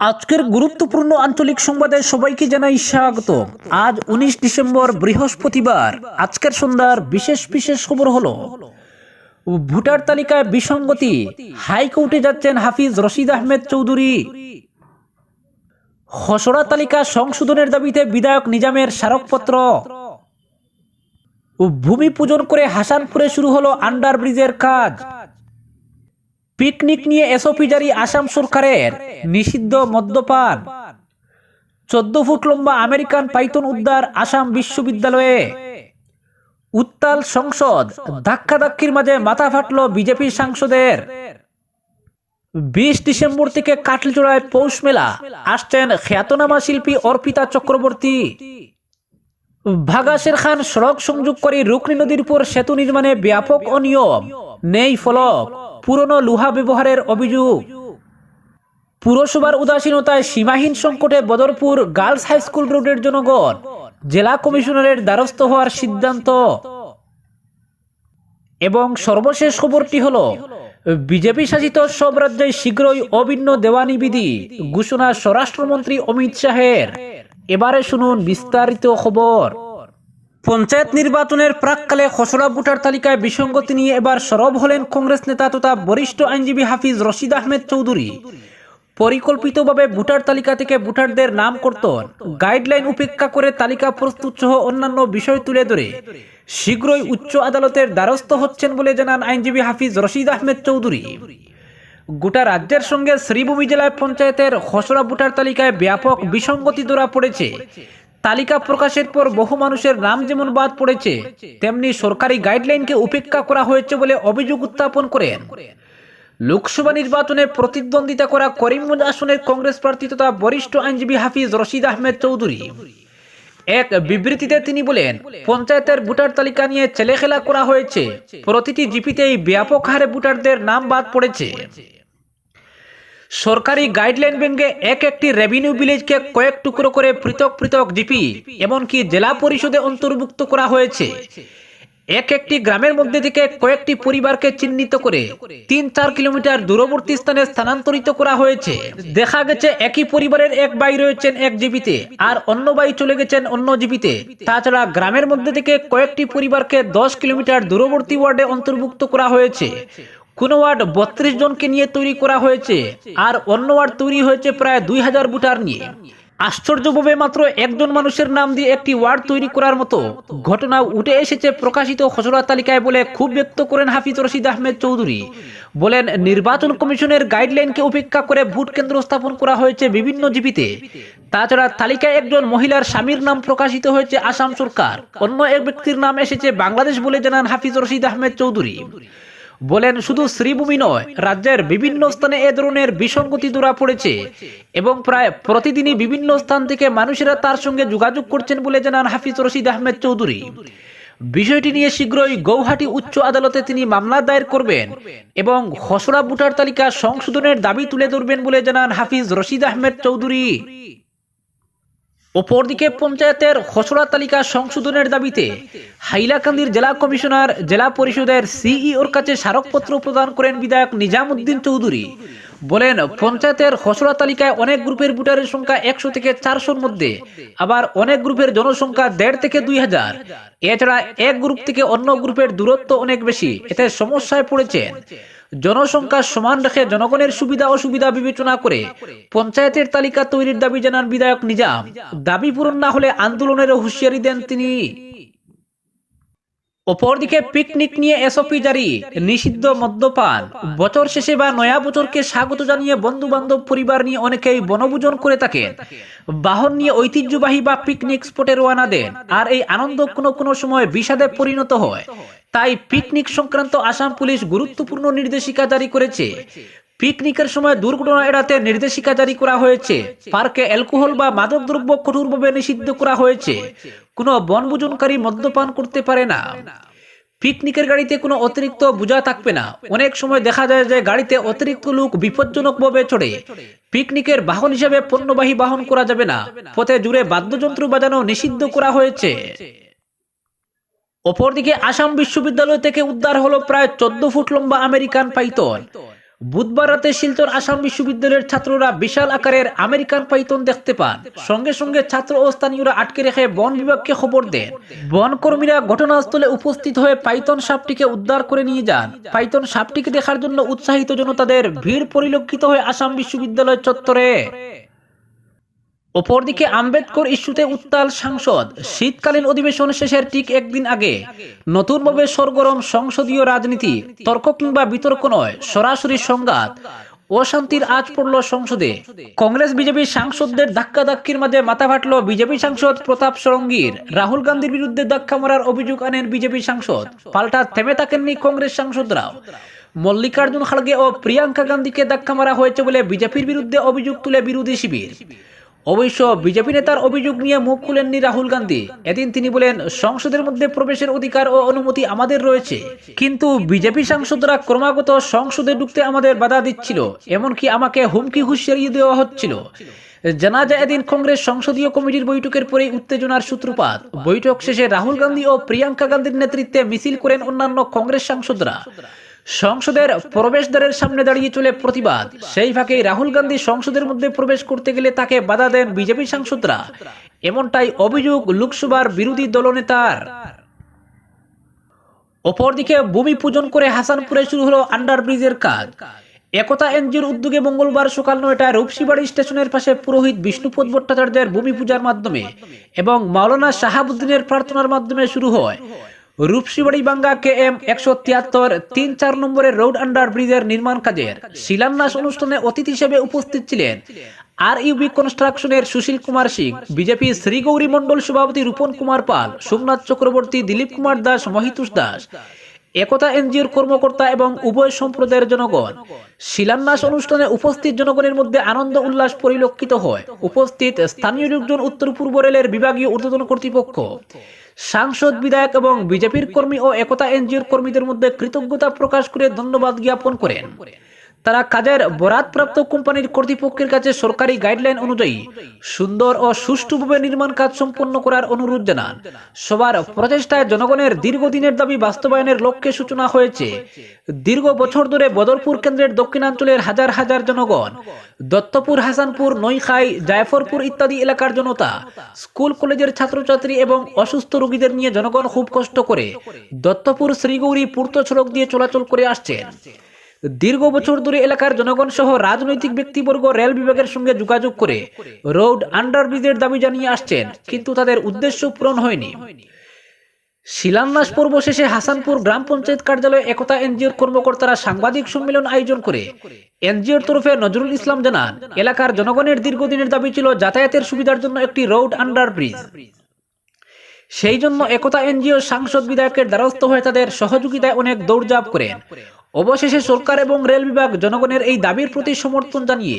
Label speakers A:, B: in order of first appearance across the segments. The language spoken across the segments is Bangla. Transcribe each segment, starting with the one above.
A: আজকের গুরুত্বপূর্ণ আঞ্চলিক সংবাদে সবাইকে জানাই স্বাগত। আজ উনিশ ডিসেম্বর, বৃহস্পতিবার। আজকের সন্ধ্যার বিশেষ বিশেষ খবর হলো, ভোটার তালিকায় বিসঙ্গতি। হাইকোর্টে যাচ্ছেন হাফিজ রশিদ আহমেদ চৌধুরী। খসড়া তালিকা সংশোধনের দাবিতে বিধায়ক নিজামের স্মারকপত্র। ভূমি পূজন করে হাসানপুরে শুরু হলো আন্ডার ব্রিজের কাজ। পিকনিক নিয়ে এসওপি জারি আসাম সরকারের নিষিদ্ধ মদ্যপান। চোদ্দ ফুট লম্বা আমেরিকান পাইথন উদ্ধার আসাম বিশ্ববিদ্যালয়ে। উত্তাল সংসদ ধাক্কাধাক্কির মাঝে মাথা ফাটল বিজেপি সাংসদের। বিশ ডিসেম্বর থেকে কাটলিচড়ায় পৌষ মেলা, আসছেন খ্যাতনামা শিল্পী অর্পিতা চক্রবর্তী। ভাগাসের খান সড়ক সংযোগ করে রুকনি নদীর উপর সেতু নির্মাণে ব্যাপক অনিয়ম। নেই ফলক পুরনো লোহা ব্যবহারের অভিযোগ। পুরসভার উদাসীনতায় সীমাহীন সংকটে বদরপুর গার্লস হাই স্কুল রোডের জনগণ, জেলা কমিশনারের দ্বারস্থ হওয়ার সিদ্ধান্ত। এবং সর্বশেষ খবরটি হল, বিজেপি শাসিত সব রাজ্যে শীঘ্রই অভিন্ন দেওয়ানি বিধি ঘোষণা স্বরাষ্ট্রমন্ত্রী অমিত শাহের। এবারে শুনুন বিস্তারিত খবর। পঞ্চায়েত নির্বাচনের প্রাককালে খসড়া ভোটার তালিকায় বিসঙ্গতি নিয়ে এবার সরব হলেন কংগ্রেস নেতা তথা বরিষ্ঠ আইনজীবী হাফিজ রশিদ আহমেদ চৌধুরী। পরিকল্পিতভাবে ভোটার তালিকা থেকে ভোটারদের নাম কর্তন গাইডলাইন উপেক্ষা করে তালিকা প্রস্তুত সহ অন্যান্য বিষয় তুলে ধরে। শীঘ্রই উচ্চ আদালতের দ্বারস্থ হচ্ছেন বলে জানান আইনজীবী হাফিজ রশিদ আহমেদ চৌধুরী। গোটা রাজ্যের সঙ্গে শ্রীভূমি জেলায় পঞ্চায়েতের খসড়া ভোটার তালিকায় ব্যাপক বিসঙ্গতি ধরা পড়েছে। তালিকা প্রকাশের পর বহু মানুষের নাম যেমন বাদ পড়েছে, তেমনি সরকারি গাইডলাইনকে উপেক্ষা করা হয়েছে বলে অভিযোগ উত্থাপন করেন। লোকসভা নির্বাচনে প্রতিদ্বন্দ্বিতা করা করিমগঞ্জ আসনের কংগ্রেস প্রার্থী তথা বরিষ্ঠ আইনজীবী হাফিজ রশিদ আহমেদ চৌধুরী। এক বিবৃতিতে তিনি বলেন, পঞ্চায়েতের ভোটার তালিকা নিয়ে ছেলেখেলা করা হয়েছে। প্রতিটি জিপিতেই ব্যাপক হারে ভোটারদের নাম বাদ পড়েছে। সরকারি গাইডলাইন ভেঙে এক একটি রেভিনিউ ভিলেজকে কয়েক টুকরো করে পৃথক পৃথক জিপি এমনকি জেলা পরিষদে অন্তর্ভুক্ত করা হয়েছে। এক একটি গ্রামের মধ্যে থেকে কয়েকটি পরিবারকে চিহ্নিত করে তিন চার কিলোমিটার দূরবর্তী স্থানে স্থানান্তরিত করা হয়েছে। দেখা গেছে একই পরিবারের এক ভাই রয়েছেন এক জীবিতে আর অন্য ভাই চলে গেছেন অন্য জীবিতে তাছাড়া গ্রামের মধ্যে থেকে কয়েকটি পরিবারকে দশ কিলোমিটার দূরবর্তী ওয়ার্ডে অন্তর্ভুক্ত করা হয়েছে। কোন ওয়ার্ড বত্রিশ জনকে নিয়ে তৈরি করা হয়েছে, আর অন্য ওয়ার্ড তৈরি হয়েছে প্রায় দুই হাজার ভোটার নিয়ে। আশ্চর্যভাবে মাত্র একজন মানুষের নাম দিয়ে একটি ওয়ার্ড তৈরি করার মতো ঘটনা উঠে এসেছে প্রকাশিত খসড়া তালিকায় বলে খুব ব্যক্ত করেন হাফিজ রশিদ আহমেদ চৌধুরী। বলেন, নির্বাচন কমিশনের গাইডলাইনকে উপেক্ষা করে ভোট কেন্দ্র স্থাপন করা হয়েছে বিভিন্ন জীবিতে তাছাড়া তালিকায় একজন মহিলার স্বামীর নাম প্রকাশিত হয়েছে আসাম সরকার। অন্য এক ব্যক্তির নাম এসেছে বাংলাদেশ বলে জানান হাফিজ রশিদ আহমেদ চৌধুরী। বলেন শুধু শ্রীভূমি নয়, রাজ্যের বিভিন্ন স্থানে এ ধরনের বিসঙ্গতি ধরা পড়েছে এবং প্রায় প্রতিদিনই বিভিন্ন স্থান থেকে মানুষেরা তার সঙ্গে যোগাযোগ করছেন বলে জানান হাফিজ রশিদ আহমেদ চৌধুরী। বিষয়টি নিয়ে শীঘ্রই গৌহাটি উচ্চ আদালতে তিনি মামলা দায়ের করবেন এবং খসড়া ভোটার তালিকা সংশোধনের দাবি তুলে ধরবেন বলে জানান হাফিজ রশিদ আহমেদ চৌধুরী। অপরদিকে পঞ্চায়েতের খসড়া তালিকা সংশোধনের দাবিতে হাইলাকান্দির জেলা কমিশনার, জেলা পরিষদের সিইওর কাছে স্মারকপত্র প্রদান করেন বিধায়ক নিজামুদ্দিন চৌধুরী। বলেন, পঞ্চায়েতের খসড়া তালিকায় অনেক গ্রুপের ভোটারের সংখ্যা একশো থেকে চারশোর মধ্যে, আবার অনেক গ্রুপের জনসংখ্যা দেড় থেকে দুই হাজার। এছাড়া এক গ্রুপ থেকে অন্য গ্রুপের দূরত্ব অনেক বেশি, এতে সমস্যায় পড়েছেন। জনসংখ্যা সমান রেখে জনগণের সুবিধা অসুবিধা বিবেচনা করে পঞ্চায়েতের তালিকা তৈরির দাবি জানান বিধায়ক নিজাম। দাবি পূরণ না হলে আন্দোলনের হুঁশিয়ারি দেন তিনি। অপরদিকে পিকনিক নিয়ে এসওপি জারি। নিষিদ্ধ মদ্যপান। বছর শেষে বা নয়া বছরকে স্বাগত জানিয়ে বন্ধু বান্ধব পরিবার নিয়ে অনেকেই বনভোজন করে থাকেন। বাহন নিয়ে ঐতিহ্যবাহী বা পিকনিক স্পটে রওনা দেন। আর এই আনন্দ কোনো কোনো সময় বিষাদে পরিণত হয়। তাই পিকনিক সংক্রান্ত আসাম পুলিশ গুরুত্বপূর্ণ নির্দেশিকা জারি করেছে। পিকনিকের সময় দুর্ঘটনা এড়াতে নির্দেশিকা জারি করা হয়েছে। পার্কে অ্যালকোহল বা মাদক দ্রব্য কঠোরভাবে নিষিদ্ধ করা হয়েছে। কোনো বনভোজনকারী মদ্যপান করতে পারে না। পিকনিকের গাড়িতে কোনো অতিরিক্ত বোঝা থাকবে না। অনেক সময় দেখা যায় যে গাড়িতে অতিরিক্ত লোক বিপজ্জনকভাবে চড়ে। পিকনিকের বাহন হিসেবে পণ্যবাহী বাহন করা যাবে না। পথে জুড়ে বাদ্যযন্ত্র বাজানো নিষিদ্ধ করা হয়েছে। অপরদিকে আসাম বিশ্ববিদ্যালয় থেকে উদ্ধার হলো প্রায় চোদ্দ ফুট লম্বা আমেরিকান পাইথন। বুধবার রাতে শিলচর আসাম বিশ্ববিদ্যালয়ের ছাত্ররা বিশাল আকারের আমেরিকান পাইথন দেখতে পান। সঙ্গে সঙ্গে ছাত্র ও স্থানীয়রা আটকে রেখে বন বিভাগকে খবর দেন। বন কর্মীরা ঘটনাস্থলে উপস্থিত হয়ে পাইথন সাপটিকে উদ্ধার করে নিয়ে যান। পাইথন সাপটিকে দেখার জন্য উৎসাহিত জনতাদের ভিড় পরিলক্ষিত হয়ে আসাম বিশ্ববিদ্যালয় চত্বরে। অপরদিকে আম্বেদকর ইস্যুতে উত্তাল সাংসদ। শীতকালীন অধিবেশন শেষের ঠিক একদিন আগে নতুনভাবে সরগরম সংসদীয় রাজনীতি, তর্ক কিংবা বিতর্ক নয়, সরাসরি সংঘাত, অশান্তির আজ পড়ল সংসদে। কংগ্রেস বিজেপি সাংসদদের ধাক্কা ধাক্কির মাঝে মাথা ফাটল বিজেপি সাংসদ প্রতাপ ষড়ঙ্গীর রাহুল গান্ধীর বিরুদ্ধে ধাক্কা মারার অভিযোগ আনেন বিজেপি সাংসদ, পাল্টা থেমে থাকেননি কংগ্রেস সাংসদরাও। মল্লিকার্জুন খাড়গে ও প্রিয়াঙ্কা গান্ধীকে ধাক্কা মারা হয়েছে বলে বিজেপির বিরুদ্ধে অভিযোগ তুলে বিরোধী শিবির। অবশ্য বিজেপি নেতার অভিযোগ নিয়ে মুখ খুলেননি রাহুল গান্ধী। এদিন তিনি বলেন, সংসদের মধ্যে প্রবেশের অধিকার ও অনুমতি আমাদের রয়েছে। কিন্তু বিজেপি সাংসদরা ক্রমাগত সংসদে ঢুকতে আমাদের বাধা দিচ্ছিল, এমনকি আমাকে হুমকি হুঁশিয়ারিয়ে দেওয়া হচ্ছিল। জানা যায়, এদিন কংগ্রেস সংসদীয় কমিটির বৈঠকের পরেই উত্তেজনার সূত্রপাত। বৈঠক শেষে রাহুল গান্ধী ও প্রিয়াঙ্কা গান্ধীর নেতৃত্বে মিছিল করেন অন্যান্য কংগ্রেস সাংসদরা। সংসদের প্রবেশদ্বারের সামনে দাঁড়িয়ে চলে প্রতিবাদ। সেই ফাঁকে রাহুল গান্ধী সংসদের মধ্যে প্রবেশ করতে গেলে তাকে বাধা দেন বিজেপি সাংসদরা। এমনটাই অভিযোগ লোকসভার বিরোধী দলনেতার। অপরদিকে ভূমি পূজন করে হাসানপুরে শুরু হলো আন্ডারব্রিজের কাজ। একতা এনজিওর উদ্যোগে মঙ্গলবার সকাল নয়টায় রূপসীবাড়ি স্টেশনের পাশে পুরোহিত বিষ্ণুপদ ভট্টাচার্যের ভূমি পূজার মাধ্যমে এবং মাওলানা শাহাবুদ্দিনের প্রার্থনার মাধ্যমে শুরু হয়। রূপসীবাড়ি বাঙ্গা কে এম একশো তিয়াত্তর, তিন চার নম্বরের রোড আন্ডার ব্রিজের নির্মাণ কাজের শিলান্যাস অনুষ্ঠানে অতিথি হিসেবে উপস্থিত ছিলেন আর ইউবি কনস্ট্রাকশনের সুশীল কুমার সিং, বিজেপি শ্রীগৌরী মণ্ডল সভাপতি রূপন কুমার পাল, সোমনাথ চক্রবর্তী দিলীপ কুমার দাস, মহিতুষ দাস। একতা এনজিওর কর্মকর্তা এবং উভয় সম্প্রদায়ের জনগণ। শিলান্যাস অনুষ্ঠানে উপস্থিত জনগণের মধ্যে আনন্দ উল্লাস পরিলক্ষিত হয়। উপস্থিত স্থানীয় লোকজন উত্তর পূর্ব রেলের বিভাগীয় ঊর্ধ্বতন কর্তৃপক্ষ। সাংসদ, বিধায়ক এবং বিজেপির কর্মী ও একতা এনজিওর কর্মীদের মধ্যে কৃতজ্ঞতা প্রকাশ করে ধন্যবাদ জ্ঞাপন করেন। তারা কাজের বরাদপ্রাপ্ত কোম্পানির কর্তৃপক্ষের কাছে সরকারি গাইডলাইন অনুযায়ী সুন্দর ও সুষ্ঠুভাবে নির্মাণ কাজ সম্পন্ন করার অনুরোধ জানান। সবার প্রচেষ্টায় জনগণের দীর্ঘদিনের দাবি বাস্তবায়নের লক্ষ্যে সূচনা হয়েছে। দীর্ঘ বছর ধরে বদরপুর কেন্দ্রের দক্ষিণাঞ্চলের হাজার হাজার জনগণ, দত্তপুর, হাসানপুর নৈখাই জায়ফরপুর ইত্যাদি এলাকার জনতা, স্কুল, কলেজের ছাত্রছাত্রী এবং অসুস্থ রোগীদের নিয়ে জনগণ খুব কষ্ট করে দত্তপুর, শ্রীগৌরী পূর্ত সড়ক দিয়ে চলাচল করে আসছেন। দীর্ঘ বছর ধরে এলাকার জনগণ সহ রাজনৈতিক ব্যক্তিবর্গ রেল বিভাগের সঙ্গে যোগাযোগ করে রোড আন্ডারব্রিজের দাবি জানিয়ে আসছেন, কিন্তু তাদের উদ্দেশ্য পূরণ হয়নি। শিলান্যাস পর্ব শেষে হাসানপুর গ্রাম পঞ্চায়েত কার্যালয়ে একতা এনজিওর কর্মকর্তারা সাংবাদিক সম্মেলন আয়োজন করে এনজিওর তরফে নজরুল ইসলাম জানান, এলাকার জনগণের দীর্ঘদিনের দাবি ছিল যাতায়াতের সুবিধার জন্য একটি রোড আন্ডারব্রিজ। সেই জন্য একতা এনজিও সাংসদ বিধায়কের দ্বারস্থ হয়ে তাদের সহযোগিতায় অনেক দৌড়ঝাঁপ করেন। অবশেষে সরকার এবং রেল বিভাগ জনগণের এই দাবির প্রতি সমর্থন জানিয়ে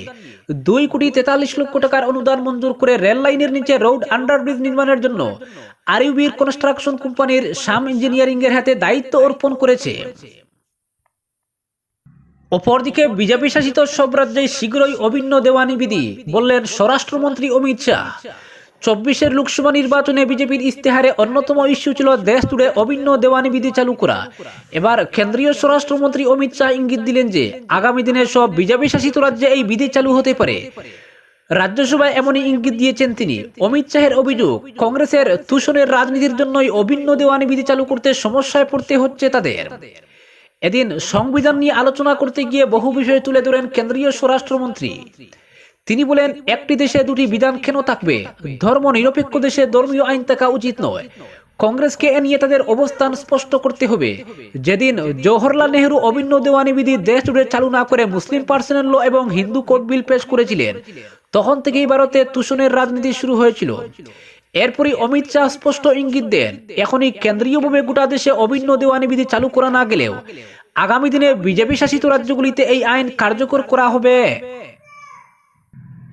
A: দুই কোটি তেতাল্লিশ লক্ষ টাকার অনুদান মঞ্জুর করে রেল লাইনের নিচে রোড আন্ডারব্রিজ নির্মাণের জন্য আরইউবির কনস্ট্রাকশন কোম্পানির শাম ইঞ্জিনিয়ারিং এর হাতে দায়িত্ব অর্পণ করেছে। অপরদিকে বিজেপি শাসিত সব রাজ্যে শীঘ্রই অভিন্ন দেওয়ানি বিধি বললেন স্বরাষ্ট্রমন্ত্রী অমিত শাহ। চব্বিশের লোকসভা নির্বাচনে বিজেপির ইস্তেহারে অন্যতম ইস্যু ছিল দেশ জুড়ে অভিন্ন দেওয়ানি বিধি চালু করা। এবার কেন্দ্রীয় স্বরাষ্ট্রমন্ত্রী অমিত শাহ ইঙ্গিত দিলেন যে, আগামী দিনে সব বিজেপি শাসিত রাজ্যে এই বিধি চালু হতে পারে। রাজ্যসভায় এমনই ইঙ্গিত দিয়েছেন তিনি। অমিত শাহের অভিযোগ, কংগ্রেসের তুষণের রাজনীতির জন্যই অভিন্ন দেওয়ানি বিধি চালু করতে সমস্যায় পড়তে হচ্ছে তাদের। এদিন সংবিধান নিয়ে আলোচনা করতে গিয়ে বহু বিষয় তুলে ধরেন কেন্দ্রীয় স্বরাষ্ট্রমন্ত্রী। তিনি বলেন, একটি দেশে দুটি বিধান কেন থাকবে? ধর্ম নিরপেক্ষ দেশে ধর্মীয় আইন থাকা উচিত নয়। কংগ্রেসকে এ নিয়ে তাদের অবস্থান স্পষ্ট করতে হবে। যেদিন জওহরলাল নেহরু অভিন্ন দেওয়ানি বিধি দেশ জুড়ে চালু না করে মুসলিম পার্সোনাল ল এবং হিন্দু কোড বিল পেশ করেছিলেন, তখন থেকেই ভারতে তুষণের রাজনীতি শুরু হয়েছিল। এরপরই অমিত শাহ স্পষ্ট ইঙ্গিত দেন, এখনই কেন্দ্রীয়ভাবে গোটা দেশে অভিন্ন দেওয়ানি বিধি চালু করা না গেলেও আগামী দিনে বিজেপি শাসিত রাজ্যগুলিতে এই আইন কার্যকর করা হবে।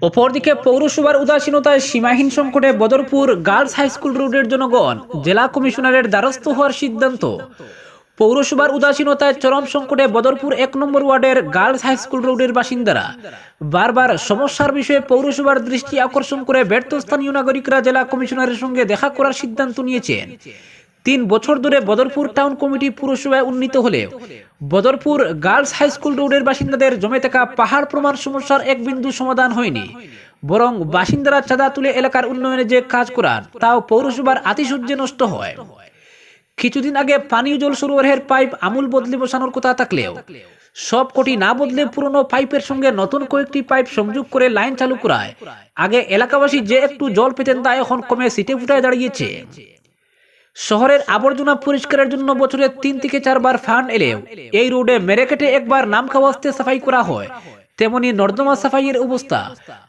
A: অপরদিকে পৌরসভার উদাসীনতায় সীমাহীন সংকটে বদরপুর গার্লস হাই স্কুল রোডের জনগণ জেলা কমিশনারের দ্বারস্থ হওয়ার সিদ্ধান্ত। পৌরসভার উদাসীনতায় চরম সংকটে বদরপুর এক নম্বর ওয়ার্ডের গার্লস হাই স্কুল রোডের বাসিন্দারা বারবার সমস্যার বিষয়ে পৌরসভার দৃষ্টি আকর্ষণ করে ব্যর্থ স্থানীয় নাগরিকরা জেলা কমিশনারের সঙ্গে দেখা করার সিদ্ধান্ত নিয়েছেন। তিন বছর ধরে বদরপুর টাউন কমিটি পুরসভায় উন্নীত হলেও বদরপুর গার্লস হাই স্কুল রোডের বাসিন্দাদের জমে থাকা পাহাড় প্রমাণ সমস্যার এক বিন্দু সমাধান হয়নি। বরং বাসিন্দারা চাঁদা তুলে এলাকার উন্নয়নে যে কাজ করার, তাও পৌরসভার আতিশয্যে নষ্ট হয়। কিছুদিন আগে পানীয় জল সরবরাহের পাইপ আমূল বদলে বসানোর কথা থাকলেও, সব কোটি না বদলে পুরনো পাইপের সঙ্গে নতুন কয়েকটি পাইপ সংযোগ করে লাইন চালু করায়, আগে এলাকাবাসী যে একটু জল পেতেন তা এখন কমে সিটে ফুটায় দাঁড়িয়েছে। শহরের আবর্জনা পরিষ্কারের জন্য বছরে তিন থেকে চারবার ফান্ড এলেও এই রোডে মেরেকেটে একবার নাম খাওয়াস্তে সাফাই করা হয়। তেমনি নর্দমা সাফাইয়ের অবস্থা।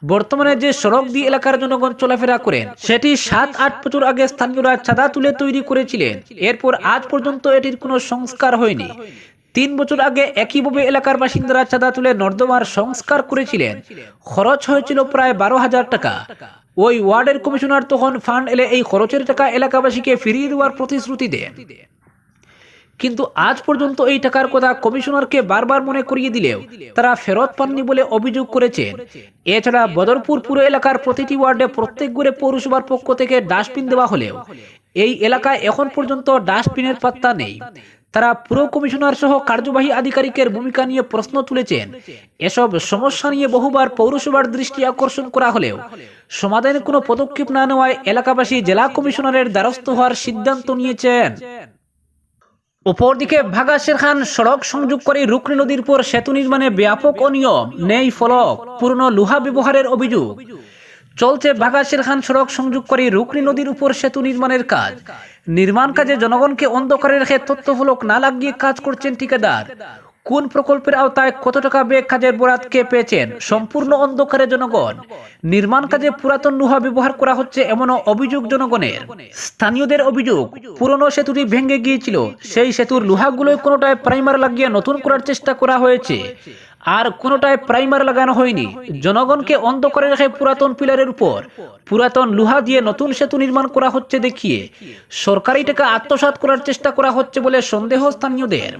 A: বর্তমানে যে সড়ক দিয়ে এলাকার জনগণ চলাফেরা করেন, সেটি সাত, আট বছর আগে স্থানীয়রা চাঁদা তুলে তৈরি করেছিলেন। এরপর আজ পর্যন্ত এটির কোনো সংস্কার হয়নি। তিন বছর আগে একইভাবে এলাকার বাসিন্দারা চাঁদা তুলে নর্দমার সংস্কার করেছিলেন। খরচ হয়েছিল প্রায় বারো হাজার টাকা। ওই ওয়ার্ডের কমিশনার তখন ফান্ড এলে এই খরচের টাকা এলাকাবাসীকে ফিরিয়ে দেওয়ার প্রতিশ্রুতি দেন। কিন্তু আজ পর্যন্ত এই টাকার কথা কমিশনারকে বারবার মনে করিয়ে দিলেও তারা ফেরত পাননি বলে অভিযোগ করেছেন। এছাড়া বদরপুর পুরো এলাকার প্রতিটি ওয়ার্ডে প্রত্যেক ঘরে পৌরসভার পক্ষ থেকে ডাস্টবিন দেওয়া হলেও এই এলাকায় এখন পর্যন্ত ডাস্টবিনের পাত্তা নেই। তারা পুরো কমিশনার সহ কার্যবাহী আধিকারিকের ভূমিকা নিয়ে প্রশ্ন তুলেছেন। এসব সমস্যা নিয়ে বহুবার পৌরসভার দৃষ্টি আকর্ষণ করা হলেও সমাধানের কোনো পদক্ষেপ না নেওয়ায় এলাকাবাসী জেলা কমিশনারের দ্বারস্থ হওয়ার সিদ্ধান্ত নিয়েছেন। অপরদিকে ভাগাশের খান সড়ক সংযোগ করে রুকনি নদীর পর সেতু নির্মাণে ব্যাপক অনিয়ম, নেই ফলক পুরনো লোহা ব্যবহারের অভিযোগ। চলছে বাগাসের খান সড়ক সংযোগ করে রুকনি নদীর উপর সেতু নির্মাণের কাজ। নির্মাণ কাজে জনগণকে অন্ধকারে রেখে তথ্যফলক না লাগিয়ে কাজ করছেন ঠিকাদার। কোন প্রকল্পের আওতায় কত টাকা বেগ কাজের বরাত কে পেয়েছেন সম্পূর্ণ অন্ধকারে জনগণ। নির্মাণ কাজে পুরাতন লোহা ব্যবহার করা হচ্ছে এমনও অভিযোগ জনগণের। স্থানীয়দের অভিযোগ, পুরনো সেতুটি ভেঙে গিয়েছিল। সেই সেতুর লোহাগুলোই কোনোটায় প্রাইমার লাগিয়ে নতুন করার চেষ্টা করা হয়েছে। আর কোনোটায় প্রাইমার লাগানো হয়নি। জনগণকে অন্ধ করে রেখে পুরাতন পিলারের উপর। পুরাতন লোহা দিয়ে নতুন সেতু নির্মাণ করা হচ্ছে দেখিয়ে। সরকারি টাকা আত্মসাৎ করার চেষ্টা করা হচ্ছে বলে সন্দেহ স্থানীয়দের।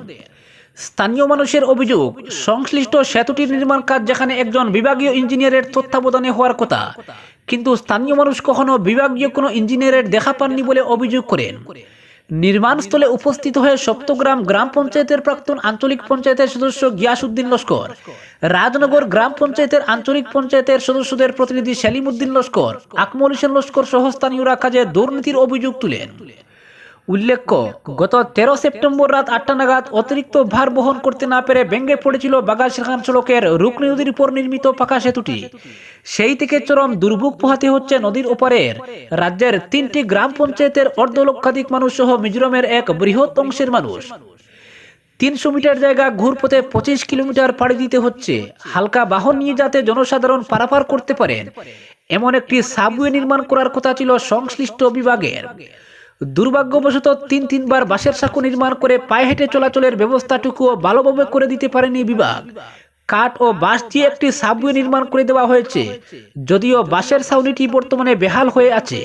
A: স্থানীয় মানুষের অভিযোগ, সংশ্লিষ্ট সেতুটির নির্মাণ কাজ যেখানে একজন বিভাগীয় ইঞ্জিনিয়ারের তত্ত্বাবধানে হওয়ার কথা, কিন্তু স্থানীয় মানুষ কখনো বিভাগীয় কোনো ইঞ্জিনিয়ারের দেখা পাননি বলে অভিযোগ করেন। নির্মাণস্থলে উপস্থিত হয়ে সপ্তগ্রাম গ্রাম পঞ্চায়েতের প্রাক্তন আঞ্চলিক পঞ্চায়েতের সদস্য গিয়াসউদ্দিন লস্কর, রাজনগর গ্রাম পঞ্চায়েতের আঞ্চলিক পঞ্চায়েতের সদস্যদের প্রতিনিধি সেলিম উদ্দিন লস্কর, আকমল হোসেন লস্কর সহ স্থানীয়রা কাজে দুর্নীতির অভিযোগ তুলেন। উল্লেখ্য, গত তেরো সেপ্টেম্বর রাত আটটা নাগাদ অতিরিক্ত ভার বহন করতে না পেরে ভেঙে পড়েছিল বাগাসখান সড়কের রুকনি নদীর উপর নির্মিত পাকা সেতুটি। সেই থেকে চরম দুর্ভোগ পোহাতে হচ্ছে নদীর ওপারের। রাজ্যের তিনটি গ্রাম পঞ্চায়েতের অর্ধ লক্ষাধিক মানুষ সহ মিজোরামের এক বৃহৎ অংশের মানুষ। তিনশো মিটার জায়গা ঘুরপথে পঁচিশ কিলোমিটার পাড়ি দিতে হচ্ছে। হালকা বাহন নিয়ে যাতে জনসাধারণ পারাপার করতে পারেন। এমন একটি সাবওয়ে নির্মাণ করার কথা ছিল সংশ্লিষ্ট বিভাগের। দুর্ভাগ্যবশত তিন তিনবার বাসের সাঁকো নির্মাণ করে পায়ে হেঁটে চলাচলের ব্যবস্থাটুকুও ভালোভাবে করে দিতে পারেনি বিভাগ। কাঠ ও বাঁশ দিয়ে একটি সাবওয়ে নির্মাণ করে দেওয়া হয়েছে, যদিও বাসের সাউনিটি বর্তমানে বেহাল হয়ে আছে।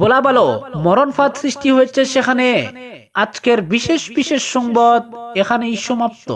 A: বলা মরণ ফাঁদ সৃষ্টি হয়েছে সেখানে। আজকের বিশেষ বিশেষ সংবাদ এখানেই সমাপ্ত।